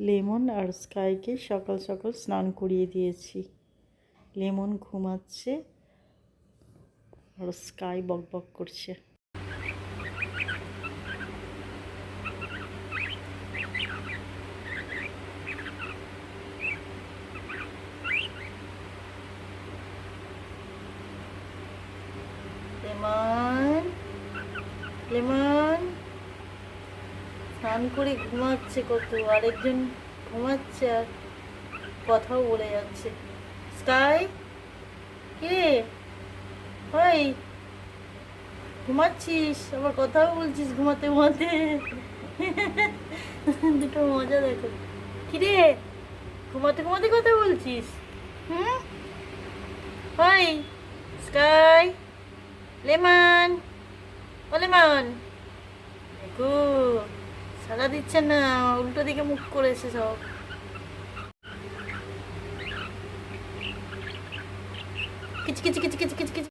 Lemon আর স্কাইকে সকাল সকাল স্নান করিয়ে দিয়েছি। লেমন ঘুমাচ্ছে আর স্কাই বক বক করছে। Lemon Lemon. স্নান করে ঘুমাচ্ছে কত, আরেকজন ঘুমাচ্ছে আর কথাও বলে যাচ্ছে। স্কাই, কে? ওই, ঘুমাচ্ছিস? আবার কথাও বলছিস ঘুমাতে ঘুমাতে। দুটো মজা দেখো। কিরে? ঘুমাতে ঘুমাতে কথা বলছিস? হুম? ওই, স্কাই, লেমন। ও লেমন। দেখো। সারা দিচ্ছে না উল্টো দিকে মুখ করেছে সব। কিচ কিচ কিচ কিচ কিচ কিচ।